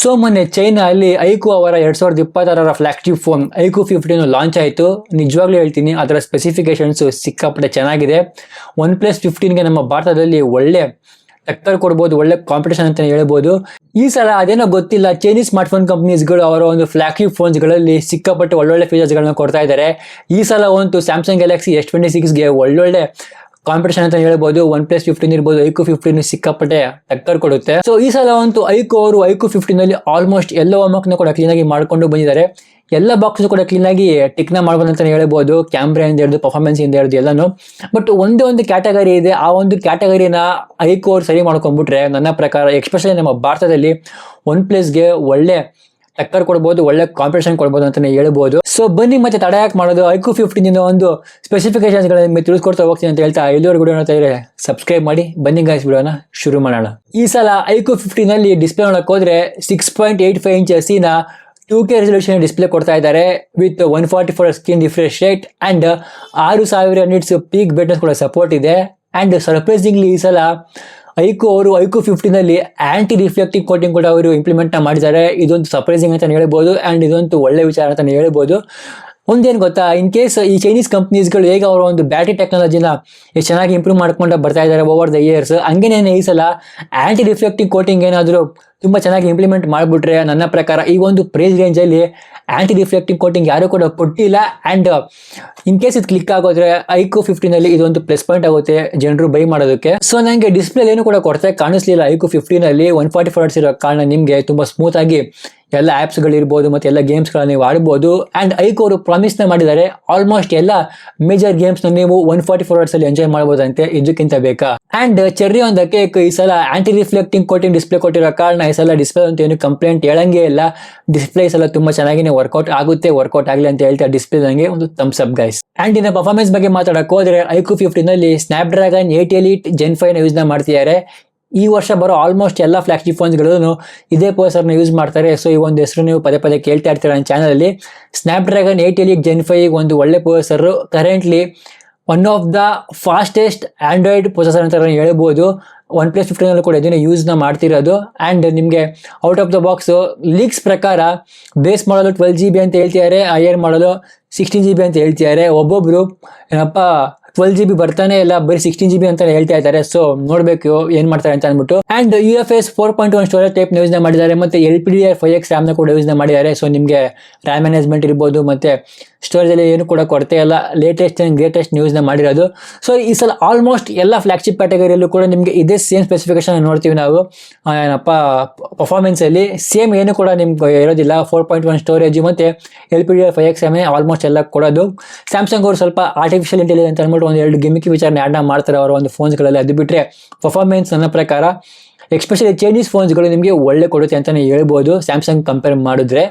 So ಮೊನ್ನೆ China ಅಲ್ಲಿ ಐಕು ಅವರ ಎರಡ್ ಸಾವಿರದ ಇಪ್ಪತ್ತಾರರ flagship phone iQOO fifteen launch ಆಯಿತು. ನಿಜವಾಗ್ಲೂ ಹೇಳ್ತೀನಿ, ಅದರ ಸ್ಪೆಸಿಫಿಕೇಶನ್ಸ್ ಸಿಕ್ಕಾಪಟ್ಟೆ ಚೆನ್ನಾಗಿದೆ. ಒನ್ ಪ್ಲಸ್ ಫಿಫ್ಟೀನ್ಗೆ ನಮ್ಮ ಭಾರತದಲ್ಲಿ ಒಳ್ಳೆ ಟಕ್ಕರ್ ಕೊಡ್ಬೋದು, ಒಳ್ಳೆ ಕಾಂಪಿಟೇಷನ್ ಅಂತ ಹೇಳ್ಬೋದು. ಈ ಸಲ ಅದೇನೋ ಗೊತ್ತಿಲ್ಲ ಚೈನೀಸ್ ಸ್ಮಾರ್ಟ್ಫೋನ್ ಕಂಪ್ನೀಸ್ಗಳು ಅವರ ಒಂದು ಫ್ಲಾಗ್ಶಿಪ್ ಫೋನ್ಸ್ಗಳಲ್ಲಿ ಸಿಕ್ಕಾಪಟ್ಟೆ ಒಳ್ಳೊಳ್ಳೆ ಫೀಚರ್ಸ್ಗಳನ್ನ ಕೊಡ್ತಾ ಇದ್ದಾರೆ. ಈ ಸಲ ಒಂದು ಸ್ಯಾಮ್ಸಂಗ್ ಗ್ಯಾಲಕ್ಸಿ ಎಸ್ ಟ್ವೆಂಟಿ ಸಿಕ್ಸ್ಗೆ ಒಳ್ಳೊಳ್ಳೆ ಕಾಂಪಿಟೇಷನ್ ಅಂತ ಹೇಳ್ಬೋದು ಒನ್ ಪ್ಲಸ್ ಫಿಫ್ಟೀನ್ ಇರ್ಬೋದು ಐಕು ಫಿಫ್ಟೀನ್ ಸಿಕ್ಕಾಪಟ್ಟೆ ಟಕ್ಕರ್ ಕೊಡುತ್ತೆ. ಸೊ ಈ ಸಲ ಅಂತೂ ಐಕು ಅವರು ಐಕು ಫಿಫ್ಟೀನ್ ಅಲ್ಲಿ ಆಲ್ಮೋಸ್ಟ್ ಎಲ್ಲ ಹೋಮ್ವರ್ಕ್ನ ಕೂಡ ಕ್ಲೀನ್ ಆಗಿ ಮಾಡ್ಕೊಂಡು ಬಂದಿದ್ದಾರೆ. ಎಲ್ಲ ಬಾಕ್ಸ್ ಕೂಡ ಕ್ಲೀನ್ ಆಗಿ ಟಿಕ್ನ ಮಾಡ್ಬೋದು ಅಂತ ಹೇಳ್ಬೋದು ಕ್ಯಾಮ್ರಾ ಇಂದ ಹಿಡಿದು ಪರ್ಫಾರ್ಮೆನ್ಸ್ ಇಂದ ಹಿಡಿದು ಎಲ್ಲಾನು. ಬಟ್ ಒಂದೇ ಒಂದು ಕ್ಯಾಟಗರಿ ಇದೆ, ಆ ಒಂದು ಕ್ಯಾಟಗರಿನ ಐಕು ಅವರು ಸರಿ ಮಾಡ್ಕೊಂಡ್ಬಿಟ್ರೆ ನನ್ನ ಪ್ರಕಾರ ಎಕ್ಸ್ಪೆಷಲಿ ನಮ್ಮ ಭಾರತದಲ್ಲಿ ಒನ್ ಪ್ಲಸ್ಗೆ ಒಳ್ಳೆ ಟಕ್ಕರ್ ಕೊಡ್ಬೋದು, ಒಳ್ಳೆ ಕಾಂಪಿಟೇಷನ್ ಕೊಡ್ಬೋದು ಅಂತಾನೆ ಹೇಳ್ಬೋದು. ಸೊ ಬನ್ನಿ ಮತ್ತೆ ತಡ ಯಾಕೆ ಮಾಡೋದು? ಐಕು ಫಿಫ್ಟೀನ್ ಒಂದು ಸ್ಪೆಸಿಫಿಕೇಶನ್ಸ್ ನಿಮಗೆ ತಿಳಿಸ್ಕೊಡ್ತಾ ಹೋಗ್ತೀನಿ ಅಂತ ಹೇಳ್ತಾ ಇಲ್ಲಿವರೆಗೂ ವಿಡಿಯೋ ನೋಡ್ತಾ ಇದ್ರೆ ಸಬ್ಸ್ಕ್ರೈಬ್ ಮಾಡಿ. ಬನ್ನಿ ಗಾಯ್ಸ್ ವಿಡಿಯೋನ ಶುರು ಮಾಡೋಣ. ಈ ಸಲ ಐಕು ಫಿಫ್ಟೀನ್ ಅಲ್ಲಿ ಡಿಸ್ಪ್ಲೇ ನೋಡಕ್ ಹೋದ್ರೆ ಸಿಕ್ಸ್ ಪಾಯಿಂಟ್ ಏಟ್ ಫೈವ್ ಇಂಚಸ್ಸಿನ ಟೂ ಕೆ ರೆಸಲ್ಯೂಷನ್ ಡಿಸ್ಪ್ಲೇ ಕೊಡ್ತಾ ಇದ್ದಾರೆ with one forty four screen refresh rate and ಆರು ಸಾವಿರ ಯೂನಿಟ್ಸ್ ಪೀಕ್ ಬೆಟ್ನೆಸ್ ಕೂಡ ಸಪೋರ್ಟ್ ಇದೆ. ಅಂಡ್ ಸರ್ಪ್ರೈಸಿಂಗ್ಲಿ ಈ ಸಲ ಐಕು ಅವರು, ಐಕು ಫಿಫ್ಟಿನಲ್ಲಿ ಆಂಟಿ ರಿಫ್ಲೆಕ್ಟಿವ್ ಕೋಟಿಂಗ್ ಕೂಡ ಅವರು ಇಂಪ್ಲಿಮೆಂಟ್ ಮಾಡಿದ್ದಾರೆ. ಇದೊಂದು ಸರ್ಪ್ರೈಸಿಂಗ್ ಅಂತ ಹೇಳ್ಬೋದು ಅಂಡ್ ಇದೊಂದು ಒಳ್ಳೆ ವಿಚಾರ ಅಂತ ಹೇಳ್ಬೋದು. ಒಂದೇನು ಗೊತ್ತಾ? ಇನ್ ಕೇಸ್ ಈ ಚೈನೀಸ್ ಕಂಪ್ನೀಸ್ಗಳು ಹೇಗೆ ಅವರ ಒಂದು ಬ್ಯಾಟ್ರಿ ಟೆಕ್ನಾಲಜಿನ ಚೆನ್ನಾಗಿ ಇಂಪ್ರೂವ್ ಮಾಡ್ಕೊಂಡು ಬರ್ತಾ ಇದ್ದಾರೆ ಓವರ್ ದ ಇಯರ್ಸ್ ಹಂಗೇನೇನು ಈ ಸಲ ಆ್ಯಂಟಿ ರಿಫ್ಲೆಕ್ಟಿವ್ ಕೋಟಿಂಗ್ ಏನಾದರೂ ತುಂಬ ಚೆನ್ನಾಗಿ ಇಂಪ್ಲಿಮೆಂಟ್ ಮಾಡಿಬಿಟ್ರೆ ನನ್ನ ಪ್ರಕಾರ ಈ ಒಂದು ಪ್ರೈಸ್ ರೇಂಜಲ್ಲಿ ಆಂಟಿ ರಿಫ್ಲೆಕ್ಟಿವ್ ಕೋಟಿಂಗ್ ಯಾರು ಕೂಡ ಕೊಟ್ಟಿಲ್ಲ. ಆ್ಯಂಡ್ ಇನ್ ಕೇಸ್ ಇದು ಕ್ಲಿಕ್ ಆಗೋದ್ರೆ ಐಕೋ ಫಿಫ್ಟೀನಲ್ಲಿ ಇದೊಂದು ಪ್ಲಸ್ ಪಾಯಿಂಟ್ ಆಗುತ್ತೆ ಜನರು ಬೈ ಮಾಡೋದಕ್ಕೆ. ಸೊ ನನಗೆ ಡಿಸ್ಪ್ಲೇ ಏನು ಕೂಡ ಕೊಡ್ತಾ ಕಾಣಿಸ್ಲಿಲ್ಲ ಐಕೋ ಫಿಫ್ಟೀನಲ್ಲಿ ಒನ್ ಫಾರ್ಟಿ ಫೋರ್ ಇರೋ ಕಾರಣ ನಿಮಗೆ ತುಂಬ ಸ್ಮೂತ್ ಆಗಿ ಎಲ್ಲ ಆ್ಯಪ್ಸ್ಗಳಿರ್ಬೋದು ಮತ್ತು ಎಲ್ಲ ಗೇಮ್ಸ್ಗಳನ್ನ ನೀವು ಆಡ್ಬೋದು. ಆ್ಯಂಡ್ ಐಕೋ ಅವರು ಪ್ರಾಮಿಸ್ನ ಮಾಡಿದ್ದಾರೆ ಆಲ್ಮೋಸ್ಟ್ ಎಲ್ಲ ಮೇಜರ್ ಗೇಮ್ಸ್ನ ನೀವು ಒನ್ ಫಾರ್ಟಿ ಫೋರ್ ಅಲ್ಲಿ ಎಂಜಾಯ್ ಮಾಡ್ಬೋದಂತೆ. ಇದಕ್ಕಿಂತ ಬೇಕಾ? ಆ್ಯಂಡ್ ಚೆರ್ರಿ ಒಂದಕ್ಕೆ ಈ ಸಲ ಆಂಟಿ ರಿಫ್ಲೆಕ್ಟಿಂಗ್ ಕೋಟಿಂಗ್ ಡಿಸ್ಪ್ಲೇ ಕೊಟ್ಟಿರೋ ಕಾರಣ ಈ ಎಲ್ಲ ಡಿಸ್ಪ್ಲೇ ಅಂತ ಏನು ಕಂಪ್ಲೇಂಟ್ ಹೇಳಂಗೆ ಇಲ್ಲ. ಡಿಸ್ಪ್ಲೇ ಎಲ್ಲ ತುಂಬ ಚೆನ್ನಾಗಿನೇ ವರ್ಕೌಟ್ ಆಗುತ್ತೆ ವರ್ಕೌಟ್ ಆಗಲಿ ಅಂತ ಹೇಳ್ತಾ ಡಿಸ್ಪ್ಲೇ ನನಗೆ ಒಂದು ತಮ್ಸ್ ಅಪ್ ಗೈಸ್ ಆ್ಯಂಡ್ ಇನ್ನು ಪರ್ಫಾರ್ಮೆನ್ಸ್ ಬಗ್ಗೆ ಮಾತಾಡಕ್ಕೆ ಹೋದ್ರೆ iQOO ಫಿಫ್ಟಿನಲ್ಲಿ Snapdragon eight elite gen use ಯೂಸ್ನ ಮಾಡ್ತಿದ್ದಾರೆ. ಈ ವರ್ಷ ಬರೋ ಆಲ್ಮೋಸ್ಟ್ ಎಲ್ಲ ಫ್ಲಾಗ್ಶಿಪ್ ಫೋನ್ಸ್ಗಳೂ ಇದೇ ಪೋಸರ್ನ ಯೂಸ್ ಮಾಡ್ತಾರೆ. ಸೊ ಈ ಒಂದು ಹೆಸರು ನೀವು ಪದೇ ಪದೇ ಕೇಳ್ತಾ ಇರ್ತೀರ ನನ್ನ ಚಾನಲಲ್ಲಿ Snapdragon eight elite gen five ಒಂದು ಒಳ್ಳೆ ಪೋಸರ್ currently one of the fastest Android processor ಅಂತ ಹೇಳ್ಬೋದು. ಒನ್ ಪ್ಲಸ್ ಫಿಫ್ಟೀನಲ್ಲೂ ಕೂಡ ಇದನ್ನು ಯೂಸ್ನ ಮಾಡ್ತಿರೋದು. ಆ್ಯಂಡ್ ನಿಮಗೆ out of the box leaks ಪ್ರಕಾರ ಬೇಸ್ ಮಾಡಲು ಟ್ವೆಲ್ ಜಿ ಬಿ ಅಂತ ಹೇಳ್ತಿದ್ದಾರೆ ಐಯರ್ ಮಾಡಲು ಸಿಕ್ಸ್ಟೀನ್ ಜಿ ಬಿ ಅಂತ ಹೇಳ್ತಿದ್ದಾರೆ. ಒಬ್ಬೊಬ್ಬರು ಏನಪ್ಪ ಟ್ವೆಲ್ ಜಿ ಬಿ ಬರ್ತಾನೆ ಇಲ್ಲ, ಬರೀ ಸಿಕ್ಸ್ಟೀನ್ ಜಿ ಬಿ ಅಂತ ಹೇಳ್ತಾ ಇದ್ದಾರೆ. ಸೊ ನೋಡಬೇಕು ಏನು ಮಾಡ್ತಾರೆ ಅಂತ ಅಂದ್ಬಿಟ್ಟು. And U F S four point one storage type ಯೂಸ್ನ ಮಾಡಿದ್ದಾರೆ. ಮತ್ತು L P D R five X ರ್ಯಾಮ್ನ ಕೂಡ ಯೂಸ್ನ ಮಾಡಿದ್ದಾರೆ. ಸೊ ನಿಮಗೆ ರ್ಯಾಮ್ ಮ್ಯಾನೇಜ್ಮೆಂಟ್ ಇರ್ಬೋದು, ಮತ್ತು ಸ್ಟೋರೇಜಲ್ಲಿ ಏನು ಕೂಡ ಕೊರತೆ ಇಲ್ಲ. ಲೇಟೆಸ್ಟ್ ಆ್ಯಂಡ್ ಗ್ರೇಟೆಸ್ಟ್ ನ್ಯೂಸ್ನ ಮಾಡಿರೋದು. ಸೊ ಈ ಸಲ ಆಲ್ಮೋಸ್ಟ್ ಎಲ್ಲ ಫ್ಲಾಗ್ಶಿಪ್ ಕ್ಯಾಟಗರಿಯಲ್ಲೂ ಕೂಡ ನಿಮಗೆ ಇದೇ ಸೇಮ್ ಸ್ಪೆಸಿಫಿಕೇಶನ್ ನೋಡ್ತೀವಿ ನಾವು. ಏನಪ್ಪ ಪರ್ಫಾರ್ಮೆನ್ಸಲ್ಲಿ ಸೇಮ್ ಏನು ಕೂಡ ನಿಮ್ಗೆ ಇರೋದಿಲ್ಲ. ಫೋರ್ ಪಾಯಿಂಟ್ ಒನ್ ಸ್ಟೋರೇಜ್ ಮತ್ತು L P D five X M almost ಎಲ್ಲ ಕೊಡೋದು. ಸ್ಯಾಮ್ಸಂಗ್ ಅವರು ಸ್ವಲ್ಪ ಆರ್ಟಿಫಿಷಿಯಲ್ ಇಂಟೆಲಿಜೆನ್ಸ್ ಅಂದ್ಬಿಟ್ಟು ಒಂದು ಎರಡು ಗಿಮಿಕ್ ವಿಚಾರನ ಆ್ಯಡ್ ಮಾಡ್ತಾರೆ ಅವರ ಒಂದು ಫೋನ್ಸ್ಗಳಲ್ಲಿ ಅದು ಬಿಟ್ಟರೆ ಪರ್ಫಾರ್ಮೆನ್ಸ್ ನನ್ನ ಪ್ರಕಾರ ಎಕ್ಸ್ಪೆಷಲಿ ಚೈನೀಸ್ ಫೋನ್ಸ್ಗಳು ನಿಮಗೆ ಒಳ್ಳೆ ಕೊಡುತ್ತೆ ಅಂತಲೇ ಹೇಳ್ಬೋದು. ಸ್ಯಾಮ್ಸಂಗ್ ಕಂಪೇರ್ ಮಾಡಿದ್ರೆ.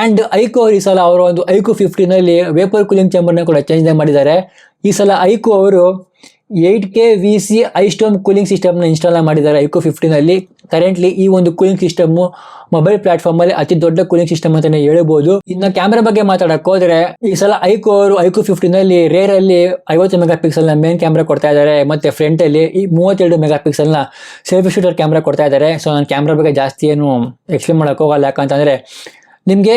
ಆ್ಯಂಡ್ ಐಕೋ ಈ ಸಲ ಅವರು ಒಂದು ಐಕೋ ಫಿಫ್ಟಿನಲ್ಲಿ ವೇಪರ್ ಕೂಲಿಂಗ್ ಚೇಂಬರ್ನ ಕೂಡ ಚೇಂಜ್ ಮಾಡಿದ್ದಾರೆ. ಈ ಸಲ ಐಕೋ ಅವರು eight K V C ice storm cooling ಸಿಸ್ಟಮ್ನ ಇನ್ಸ್ಟಾಲ್ ಮಾಡಿದ್ದಾರೆ ಐಕೋ ಫಿಫ್ಟಿನಲ್ಲಿ ಕರೆಂಟ್ಲಿ ಈ ಒಂದು ಕೂಲಿಂಗ್ ಸಿಸ್ಟಮ್ ಮೊಬೈಲ್ ಪ್ಲಾಟ್ಫಾರ್ಮಲ್ಲಿ ಅತಿ ದೊಡ್ಡ ಕೂಲಿಂಗ್ ಸಿಸ್ಟಮ್ ಅಂತಲೇ ಹೇಳ್ಬೋದು. ಇನ್ನು ಕ್ಯಾಮ್ರಾ ಬಗ್ಗೆ ಮಾತಾಡಕ್ಕೆ ಹೋದರೆ ಈ ಸಲ ಐಕೋ ಅವರು ಐಕೋ ಫಿಫ್ಟಿನಲ್ಲಿ ರೇರಲ್ಲಿ ಐವತ್ತು ಮೆಗಾ ಪಿಕ್ಸೆಲ್ನ ಮೇನ್ ಕ್ಯಾಮ್ರಾ ಕೊಡ್ತಾ ಇದ್ದಾರೆ. ಮತ್ತು ಫ್ರಂಟಲ್ಲಿ ಈ ಮೂವತ್ತೆರಡು ಮೆಗಾ ಪಿಕ್ಸೆಲ್ನ ಸೆಲ್ಫಿ ಶೂಟರ್ ಕ್ಯಾಮ್ರಾ ಕೊಡ್ತಾ ಇದ್ದಾರೆ. ಸೊ ನಾನು ಕ್ಯಾಮ್ರಾ ಬಗ್ಗೆ ಜಾಸ್ತಿ ಏನು ಎಕ್ಸ್ಪ್ಲೇನ್ ಮಾಡೋಕ್ಕೆ ಹೋಗಲ್ಲ. ಯಾಕಂತಂದ್ರೆ ನಿಮಗೆ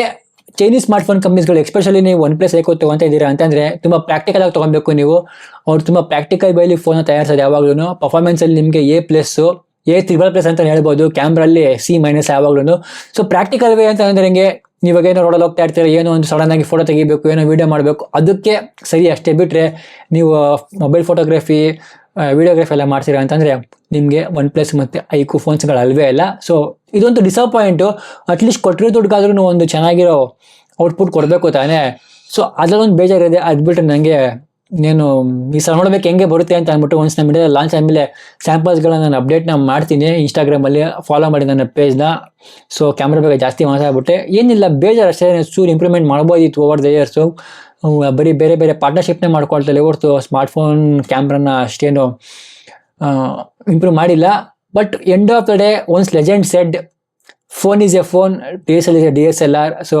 ಚೈನೀಸ್ ಸ್ಮಾರ್ಟ್ಫೋನ್ ಕಂಪ್ನೀಸ್ಗಳು ಎಸ್ಪೆಷಲಿ ನೀವು ಒನ್ ಪ್ಲಸ್ ಏಕೋ ತೊಗೊತಾ ಇದ್ದೀರಾ ಅಂತಂದ್ರೆ ತುಂಬ ಪ್ರಾಕ್ಟಿಕಲ್ ಆಗಿ ತೊಗೊಬೇಕು ನೀವು. ಅವ್ರು ತುಂಬ ಪ್ರಾಕ್ಟಿಕಲ್ ಬೈಲಿ ಫೋನ್ ತಯಾರಿಸೋದು ಯಾವಾಗಲೂ ಪರ್ಫಾರ್ಮೆನ್ಸಲ್ಲಿ ನಿಮಗೆ A plus A triple plus ಅಂತ ಹೇಳ್ಬೋದು. ಕ್ಯಾಮ್ರಲ್ಲಿ ಸಿ ಮೈನಸ್ ಯಾವಾಗಲೂ ಸೊ ಪ್ರಾಕ್ಟಿಕಲ್ ವೇ ಅಂತ ಅಂದ್ರೆ ಇವಾಗ ಏನೋ ರೋಡಲ್ಲಿ ಹೋಗ್ತಾ ಇರ್ತೀರ, ಏನೋ ಒಂದು ಸಡನ್ ಆಗಿ ಫೋಟೋ ತೆಗಿಬೇಕು, ಏನೋ ವಿಡಿಯೋ ಮಾಡಬೇಕು, ಅದಕ್ಕೆ ಸರಿ ಅಷ್ಟೇ ಬಿಟ್ಟರೆ ನೀವು ಮೊಬೈಲ್ ಫೋಟೋಗ್ರಫಿ ವಿಡಿಯೋಗ್ರಫಿ ಎಲ್ಲ ಮಾಡ್ತೀರಾ ಅಂತಂದರೆ ನಿಮಗೆ ಒನ್ ಪ್ಲಸ್ ಮತ್ತು ಐಕು ಫೋನ್ಸ್ಗಳು ಅಲ್ವೇ ಇಲ್ಲ ಸೊ ಇದೊಂದು ಡಿಸಪಾಯಿಂಟು ಅಟ್ಲೀಸ್ಟ್ ಕೊಟ್ಟಿರೋ ದುಡ್ಡುಗಾದ್ರೂ ಒಂದು ಚೆನ್ನಾಗಿರೋ ಔಟ್ಪುಟ್ ಕೊಡಬೇಕು ತಾನೇ. ಸೊ ಅದರಲ್ಲೊಂದು ಬೇಜಾರಿದೆ ಅದು ಬಿಟ್ಟರೆ ನನಗೆ నేను ಈ ಸಲ ನೋಡ್ಬೇಕು ಹೆಂಗೆ ಬರುತ್ತೆ ಅಂತ ಅಂದ್ಬಿಟ್ಟು ಒನ್ಸ್ ನಮ್ಮ ಲಾಂಚ್ ಲಾಂಚ್ ಆದಮೇಲೆ ಸ್ಯಾಂಪಲ್ಸ್ಗಳನ್ನ ನಾನು ಅಪ್ಡೇಟ್ನ ಮಾಡ್ತೀನಿ. ಇನ್ಸ್ಟಾಗ್ರಾಮಲ್ಲಿ ಫಾಲೋ ಮಾಡಿ ನನ್ನ ಪೇಜ್ನ ಸೊ ಕ್ಯಾಮ್ರಾ ಬಗ್ಗೆ ಜಾಸ್ತಿ ಮಾತಾಡ್ಬಿಟ್ಟೆ. ಏನಿಲ್ಲ, ಬೇಜಾರು ಅಷ್ಟೇ. ಚೂರು ಇಂಪ್ರೂವ್ಮೆಂಟ್ ಮಾಡ್ಬೋದಿತ್ತು ಓವರ್ ದ ಇಯರ್ಸು ಬರೀ ಬೇರೆ ಬೇರೆ ಪಾರ್ಟ್ನರ್ಶಿಪ್ನೇ ಮಾಡ್ಕೊಳ್ತಾರೆ ಹೊರತು ಸ್ಮಾರ್ಟ್ಫೋನ್ ಕ್ಯಾಮ್ರಾನ ಅಷ್ಟೇನು ಇಂಪ್ರೂವ್ ಮಾಡಿಲ್ಲ. But end of the day once legend said phone is a phone D S L is a D S L R so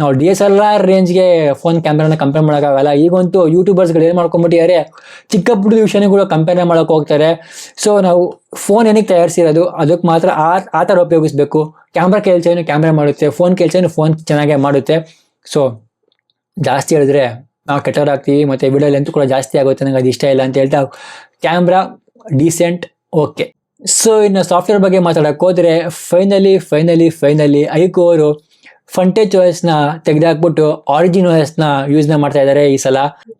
ನಾವು ಡಿ ಎಸ್ ಎಲ್ ಆರ್ ರೇಂಜ್ಗೆ phone ಕ್ಯಾಮ್ರಾನ ಕಂಪೇರ್ ಮಾಡೋಕ್ಕಾಗಲ್ಲ. ಈಗಂತೂ ಯೂಟ್ಯೂಬರ್ಸ್ಗಳು ಏನು ಮಾಡ್ಕೊಂಬಿಟ್ಟಿದ್ದಾರೆ ಚಿಕ್ಕ ಪುಟ್ಟ ವಿಷಯಗಳು ಕಂಪೇರ್ ಮಾಡೋಕೆ ಹೋಗ್ತಾರೆ. ಸೊ ನಾವು ಫೋನ್ ಏನಕ್ಕೆ ತಯಾರಿಸಿರೋದು, ಅದಕ್ಕೆ ಮಾತ್ರ ಆ ಆ ಥರ ಉಪಯೋಗಿಸ್ಬೇಕು. ಕ್ಯಾಮ್ರಾ ಕೆಲಸ ಕ್ಯಾಮ್ರಾ ಮಾಡುತ್ತೆ ಫೋನ್ ಕೆಲಸ ಫೋನ್ ಚೆನ್ನಾಗೇ ಮಾಡುತ್ತೆ. ಸೊ ಜಾಸ್ತಿ ಹೇಳಿದ್ರೆ ನಾವು ಕೆಟ್ಟವರಾಗ್ತೀವಿ, ಮತ್ತು ವಿಡಿಯೋ ಲೆಂತ್ ಕೂಡ ಜಾಸ್ತಿ ಆಗುತ್ತೆ ನನಗೆ ಅದು ಇಷ್ಟ ಇಲ್ಲ ಅಂತ ಹೇಳ್ತಾ ಕ್ಯಾಮ್ರಾ ಡೀಸೆಂಟ್ ಓಕೆ ಸೊ ಇನ್ನು ಸಾಫ್ಟ್ವೇರ್ ಬಗ್ಗೆ ಮಾತಾಡಕ್ಕೆ ಹೋದರೆ ಫೈನಲಿ ಫೈನಲಿ ಫೈನಲಿ ಐಕೋ ಅವರು ಫಂಟೇಜ್ನ ತೆಗೆದಾಕ್ಬಿಟ್ಟು ಆರಿಜಿನ್ನ ಯೂಸ್ನ ಮಾಡ್ತಾ ಇದ್ದಾರೆ ಈ ಸಲ.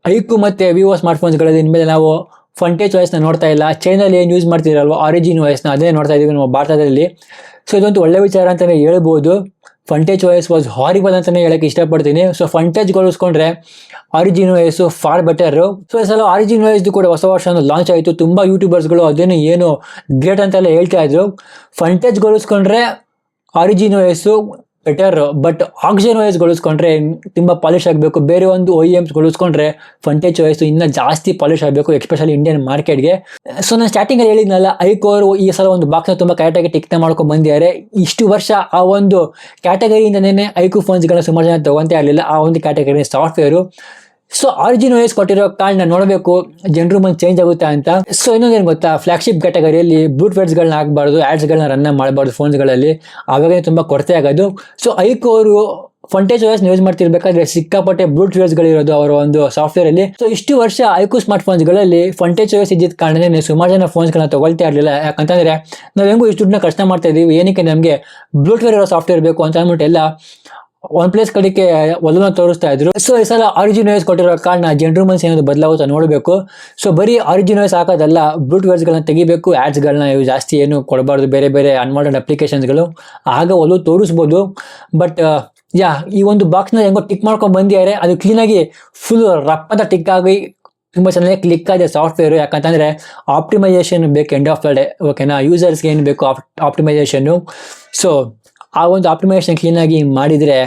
ಐಕು ಮತ್ತೆ ವಿವೋ ಸ್ಮಾರ್ಟ್ಫೋನ್ಸ್ಗಳಲ್ಲಿ ಇನ್ಮೇಲೆ ನಾವು ಫಂಟೇಜ್ನ ನೋಡ್ತಾ ಇಲ್ಲ. ಚೈನಲ್ಲಿ ಏನು ಯೂಸ್ ಮಾಡ್ತಿದ್ರಲ್ವ ಆರಿಜಿನ್ನ, ಅದೇ ನೋಡ್ತಾ ಇದೀವಿ ನಮ್ಮ ಭಾರತದಲ್ಲಿ. ಸೊ ಇದೊಂದು ಒಳ್ಳೆ ವಿಚಾರ ಅಂತಾನೆ ಹೇಳ್ಬೋದು. ಫಂಟೇಜ್ ಚಾಯ್ಸ್ ವಾಸ್ ಹಾರಿಬಲ್ ಅಂತಲೇ ಹೇಳಕ್ಕೆ ಇಷ್ಟಪಡ್ತೀನಿ. ಸೊ ಫಂಟೇಜ್ ಗೊಳಿಸ್ಕೊಂಡ್ರೆ origin voice for better so ಈ ಸಲ ಆರಿಜಿನ್ ಕೂಡ ಹೊಸ ವರ್ಷ ಲಾಂಚ್ ಆಯಿತು. ತುಂಬ ಯೂಟ್ಯೂಬರ್ಸ್ಗಳು ಅದೇನು ಏನು ಗ್ರೇಟ್ ಅಂತೆಲ್ಲ ಹೇಳ್ತಾ ಇದ್ರು. ಫಂಟೇಜ್ ಗೊಳಿಸ್ಕೊಂಡ್ರೆ origin voice better but oxygen wise ಗಳಿಸ್ಕೊಂಡ್ರೆ ತುಂಬಾ ಪಾಲಿಶ್ ಆಗಬೇಕು. ಬೇರೆ ಒಂದು ಒ ಎಮ್ಸ್ ಗಳಿಸ್ಕೊಂಡ್ರೆ ಫಂಟೇಜ್ ವಾಯ್ಸ್ ಇನ್ನೂ ಜಾಸ್ತಿ ಪಾಲಿಶ್ ಆಗಬೇಕು ಎಸ್ಪೆಷಲಿ ಇಂಡಿಯನ್ ಮಾರ್ಕೆಟ್ಗೆ ಸೊ ನಾನು ಸ್ಟಾರ್ಟಿಂಗ್ ಅಲ್ಲಿ ಹೇಳಿದ್ನಲ್ಲ ಐಕೋರ್ ಈ ಸಲ ಒಂದು ಬಾಕ್ಸ್ ತುಂಬಾ ಕರೆಕ್ಟಾಗಿ ಟಿಕ್ನ ಮಾಡ್ಕೊಂಡು ಬಂದಿದ್ದಾರೆ. ಇಷ್ಟು ವರ್ಷ ಆ ಒಂದು ಕ್ಯಾಟಗರಿಯಿಂದನೇ ಐಕೋ ಫೋನ್ಸ್ಗಳನ್ನ ಸುಮಾರು ಜನ ತಗೊಂತೇ ಇರಲಿಲ್ಲ ಆ ಒಂದು ಕ್ಯಾಟಗರಿ ಸಾಫ್ಟ್ವೇರು ಸೊ ಆರಿಜಿನ್ ವೈಸ್ ಕೊಟ್ಟಿರೋ ಕಾರಣ ನೋಡಬೇಕು, ಜನರು ಮುಂದೆ ಚೇಂಜ್ ಆಗುತ್ತೆ ಅಂತ. ಸೊ ಇನ್ನೊಂದೇನು ಗೊತ್ತಾ? ಫ್ಲಾಗ್ಶಿಪ್ ಕ್ಯಾಟಗರಿಯಲ್ಲಿ ಬ್ಲೂಟ್ ಗಳನ್ನ ಹಾಕಬಾರ್ದು ಆ್ಯಡ್ಸ್ಗಳನ್ನ ರನ್ ಮಾಡಬಾರ್ದು ಫೋನ್ಸ್ಗಳಲ್ಲಿ ಆವಾಗ ತುಂಬ ಕೊರತೆ ಆಗೋದು. ಸೊ ಐಕೋ ಅವರು ಫಂಟೇಜ್ ವಾಯ್ಸ್ ಯೂಸ್ ಮಾಡ್ತಿರ್ಬೇಕಾದ್ರೆ ಸಿಕ್ಕಾಪಟ್ಟೆ ಬ್ಲೂಟ್ ಗಳಿರೋದು ಅವರ ಒಂದು ಸಾಫ್ಟ್ವೇರ್ ಅಲ್ಲಿ. ಸೊ ಇಷ್ಟು ವರ್ಷ ಐಕು ಸ್ಮಾರ್ಟ್ ಫೋನ್ಸ್ಗಳಲ್ಲಿ ಫಂಟೇಜ್ ಇದ್ದಿದ್ದ ಕಾರಣನೇ ಸುಮಾರು ಜನ ಫೋನ್ಸ್ಗಳನ್ನ ತಗೊಳ್ತಾ ಇರಲಿಲ್ಲ. ಯಾಕಂತಂದ್ರೆ, ನಾವು ಹೆಂಗು ಇಷ್ಟು ದುಡ್ಡನ್ನ ಖರ್ಚು ಮಾಡ್ತಾ ಇದೀವಿ, ಏನಕ್ಕೆ ನಮಗೆ ಬ್ಲೂಟ್ವೇರ್ ಇರೋ ಸಾಫ್ಟ್ವೇರ್ ಬೇಕು ಅಂತ ಅಂದ್ಬಿಟ್ಟು ಎಲ್ಲ ಒನ್ ಪ್ಲೇಸ್ ಕಡೆಗೆ ಒಲವನ್ನ ತೋರಿಸ್ತಾ ಇದ್ರು. ಸೊ ಈ ಸಲ ಆರಿಜಿನ್ ವಾಯ್ಸ್ ಕೊಟ್ಟಿರೋ ಕಾರಣ ಜನರು ಮನ್ಸ್ ಏನಾದ್ರು ಬದಲಾಗುತ್ತಾ ನೋಡಬೇಕು. ಸೊ ಬರೀ ಆರಿಜಿನ್ ವಾಯ್ಸ್ ಹಾಕೋದಲ್ಲ ಬ್ಲೂಟ್ ಗಳನ್ನ ತೆಗಿಬೇಕು ಆ್ಯಡ್ಸ್ಗಳನ್ನ ಇವು ಜಾಸ್ತಿ ಏನು ಕೊಡಬಾರ್ದು, ಬೇರೆ ಬೇರೆ ಅನ್ವಾಂಟೆಡ್ ಅಪ್ಲಿಕೇಶನ್ಸ್ಗಳು ಆಗ ಒಲವು ತೋರಿಸ್ಬೋದು. ಬಟ್ ಯಾ, ಈ ಒಂದು ಬಾಕ್ಸ್ನ ಹೆಂಗೋ ಟಿಕ್ ಮಾಡ್ಕೊಂಡು ಬಂದಿದ್ದಾರೆ. ಅದು ಕ್ಲೀನಾಗಿ ಫುಲ್ ರಪ್ಪದ ಟಿಕ್ ಆಗಿ ತುಂಬ ಚೆನ್ನಾಗಿ ಕ್ಲಿಕ್ ಆಗಿದೆ ಸಾಫ್ಟ್ವೇರ್ ಯಾಕಂತಂದ್ರೆ ಆಪ್ಟಿಮೈಸೇಷನ್ ಬೇಕು ಎಂಡ್ ಆಫ್ ದ ಡೇ ಓಕೆನಾ ಯೂಸರ್ಸ್ಗೆ ಏನು ಬೇಕು ಆಪ್ಟಿಮೈಸೇಷನ್ನು ಸೊ ಆ ಒಂದು ಆಪ್ಟಿಮೈಸೇಷನ್ ಕ್ಲೀನಾಗಿ ಮಾಡಿದರೆ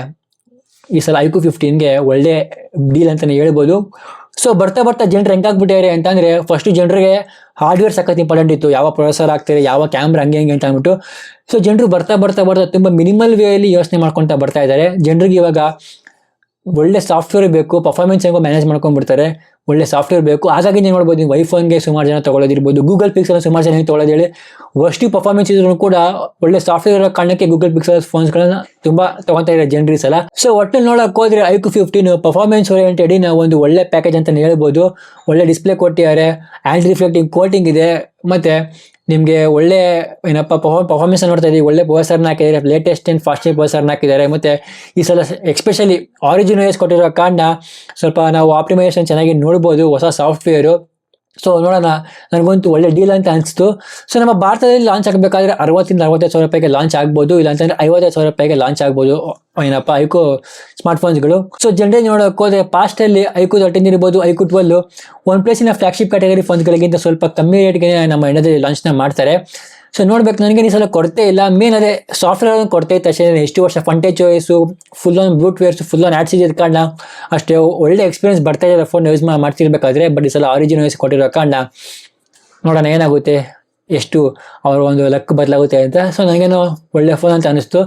ಈ ಸಲ ಐಕು ಫಿಫ್ಟೀನ್ಗೆ ಒಳ್ಳೆ ಡೀಲ್ ಅಂತಲೇ ಹೇಳ್ಬೋದು. ಸೊ ಬರ್ತಾ ಬರ್ತಾ ಜನರು ಹೆಂಗಾಗ್ಬಿಟ್ಟಿದ್ದಾರೆ ಅಂತಂದ್ರೆ ಫಸ್ಟು ಜನರಿಗೆ ಹಾರ್ಡ್ವೇರ್ ಸಖತ್ ಇಂಪಾರ್ಟೆಂಟ್ ಇತ್ತು. ಯಾವ ಪ್ರೊಸೆಸರ್ ಆಗ್ತಾರೆ ಯಾವ ಕ್ಯಾಮ್ರಾ ಹಂಗೆ ಹಂಗೆ ಅಂತ ಅಂದ್ಬಿಟ್ಟು. ಸೊ ಜನರು ಬರ್ತಾ ಬರ್ತಾ ಬರ್ತಾ ತುಂಬ ಮಿನಿಮಲ್ ವೇಯಲ್ಲಿ ಯೋಚನೆ ಮಾಡ್ಕೊತಾ ಬರ್ತಾ ಇದ್ದಾರೆ. ಜನರಿಗೆ ಇವಾಗ ಒಳ್ಳೆ ಸಾಫ್ಟ್ವೇರ್ ಬೇಕು ಪರ್ಫಾರ್ಮೆನ್ಸ್ ಹೆಂಗೋ ಮ್ಯಾನೇಜ್ ಮಾಡ್ಕೊಂಡ್ಬಿಡ್ತಾರೆ, ಒಳ್ಳೆ ಸಾಫ್ಟ್ವೇರ್ ಬೇಕು. ಹಾಗಾಗಿ ನೀವು ನೋಡ್ಬೋದು, ನೀವು ವೈಫೋನ್ಗೆ ಸುಮಾರು ಜನ ತೊಗೊಳ್ಳೋದಿರ್ಬೋದು ಗೂಗಲ್ ಪಿಕ್ಸಲ್ ಸುಮಾರು ಜನ ತೊಗೊಳ್ಳೋದು ಹೇಳಿ ವರ್ಸ್ಟಿ ಪರ್ಫಾರ್ಮೆನ್ಸ್ ಇದ್ರು ಕೂಡ ಒಳ್ಳೆ ಸಾಫ್ಟ್ವೇರ್ ಇರೋ ಕಾರಣಕ್ಕೆ ಗೂಗಲ್ ಪಿಕ್ಸಲ್ ಫೋನ್ಸ್ಗಳನ್ನ ತುಂಬಾ ತೊಗೊತಾ ಇದೆ ಜನರಿ ಸಲ ಸೊ ಒಟ್ಟಲ್ಲಿ ನೋಡೋಕೆ ಹೋದ್ರೆ ಐಕು ಫಿಫ್ಟೀನ್ ಪರ್ಫಾರ್ಮೆನ್ಸ್ ಓರಿಯೆಂಟೆಡ್ ನಾವು ಒಂದು ಒಳ್ಳೆ ಪ್ಯಾಕೇಜ್ ಅಂತ ಹೇಳ್ಬೋದು. ಒಳ್ಳೆ ಡಿಸ್ಪ್ಲೇ ಕೊಟ್ಟಿದ್ದಾರೆ ಆ್ಯಂಡ್ ರಿಫ್ಲೆಕ್ಟಿಂಗ್ ಕೋಟಿಂಗ್ ಇದೆ, ಮತ್ತೆ ನಿಮಗೆ ಒಳ್ಳೆ ಏನಪ್ಪ ಪರ್ಫಾರ್ಮೆನ್ಸ್ ನೋಡ್ತಾ ಇದ್ದೀವಿ ಒಳ್ಳೆ ಪೋಸರ್ನ ಹಾಕಿದ್ದಾರೆ. ಲೇಟೆಸ್ಟ್ ಆ್ಯಂಡ್ ಫಾಸ್ಟ್ ಪೋಸರ್ನ ಹಾಕಿದ್ದಾರೆ. ಮತ್ತು ಈ ಸಲ ಎಕ್ಸ್ಪೆಷಲಿ ಆರಿಜಿನ್ ವೈಸ್ ಕೊಟ್ಟಿರೋ ಕಾರಣ ಸ್ವಲ್ಪ ನಾವು ಆಪ್ಟಿಮೈಸೇಷನ್ ಚೆನ್ನಾಗಿ ನೋಡ್ಬೋದು. ಹೊಸ ಸಾಫ್ಟ್ವೇರು ಸೊ ನೋಡೋಣ. ನನಗಂತೂ ಒಳ್ಳೆ ಡೀಲ್ ಅಂತ ಅನಿಸ್ತು. ಸೊ ನಮ್ಮ ಭಾರತದಲ್ಲಿ ಲಾಂಚ್ ಆಗಬೇಕಾದ್ರೆ ಅರವತ್ತಿಂದ ಅರವತ್ತೈದು ಸಾವಿರ ರೂಪಾಯಿಗೆ ಲಾಂಚ್ ಆಗ್ಬೋದು. ಇಲ್ಲಾಂತಂದರೆ ಐವತ್ತೈದು ಸಾವಿರ ರೂಪಾಯಿಗೆ ಲಾಂಚ್ ಆಗ್ಬೋದು. ಏನಪ್ಪ ಐಕೋ ಸ್ಮಾರ್ಟ್ಫೋನ್ಸ್ಗಳು. ಸೊ ಜನರೇ ನೋಡೋಕೆ ಹೋದ್ರೆ ಪಾಸ್ಟಲ್ಲಿ ಐಕು ತರ್ಟೀನ್ ಇರ್ಬೋದು ಐಕು ಟ್ವೆಲ್ ಒನ್ ಪ್ಲೇಸಿನ ಫ್ಲಾಗ್ಶಿಪ್ ಕ್ಯಾಟಗರಿ ಫೋನ್ಸ್ಗಳಿಗಿಂತ ಸ್ವಲ್ಪ ಕಮ್ಮಿ ರೇಟ್ಗೆ ನಮ್ಮ ಇಂಡಿಯಾದಲ್ಲಿ ಲಾಂಚ್ನ ಮಾಡ್ತಾರೆ. ಸೊ ನೋಡ್ಬೇಕು, ನನಗೆ ಈ ಸಲ ಕೊಡ್ತೇ ಇಲ್ಲ. ಮೇನ್ ಅದೇ ಸಾಫ್ಟ್ವೇರ್ ಕೊರತೆ ಇತ್ತು. ಅಷ್ಟೇ, ಎಷ್ಟು ವರ್ಷ ಫಂಟೇಜ್ choice full on bloatwares full on ads ಇದ್ದ ಕಾರಣ ಅಷ್ಟೇ ಒಳ್ಳೆ ಎಕ್ಸ್ಪೀರಿಯನ್ಸ್ ಬರ್ತಾ ಇದೆ. ಫೋನ್ ಯೂಸ್ ಮಾಡ್ತಿರ್ಬೇಕಾದ್ರೆ ಬಟ್ ಈ ಸಲ ಆರಿಜಿನ್ ವಯಸ್ಸು ಕೊಟ್ಟಿರೋ ಕಾರಣ ನೋಡೋಣ ಏನಾಗುತ್ತೆ, ಎಷ್ಟು ಅವರ ಒಂದು ಲಕ್ ಬದಲಾಗುತ್ತೆ ಅಂತ. ಸೊ ನನಗೇನು ಒಳ್ಳೆ ಫೋನ್ ಅಂತ ಅನಿಸ್ತು.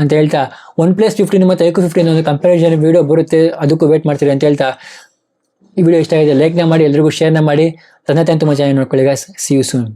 ಅಂತ ಹೇಳ್ತಾ ಒನ್ ಪ್ಲಸ್ ಫಿಫ್ಟೀನ್ ಮತ್ತು ಐಕು ಫಿಫ್ಟೀನ್ ಒಂದು ಕಂಪ್ಯಾರಿಸನ್ ವೀಡಿಯೋ ಬರುತ್ತೆ, ಅದಕ್ಕೂ ವೇಟ್ ಮಾಡ್ತೀರಿ ಅಂತ ಹೇಳ್ತಾ. ಈ ವಿಡಿಯೋ ಇಷ್ಟ ಆಗಿದೆ ಲೈಕ್ನ ಮಾಡಿ, ಎಲ್ರಿಗೂ ಶೇರ್ನ ಮಾಡಿ. ತಂದೆ ತಂತು ಚೆನ್ನಾಗಿ ನೋಡ್ಕೊಳ್ಳಿ ಗಾಸ್ ಸಿ ಯು ಸೂನ್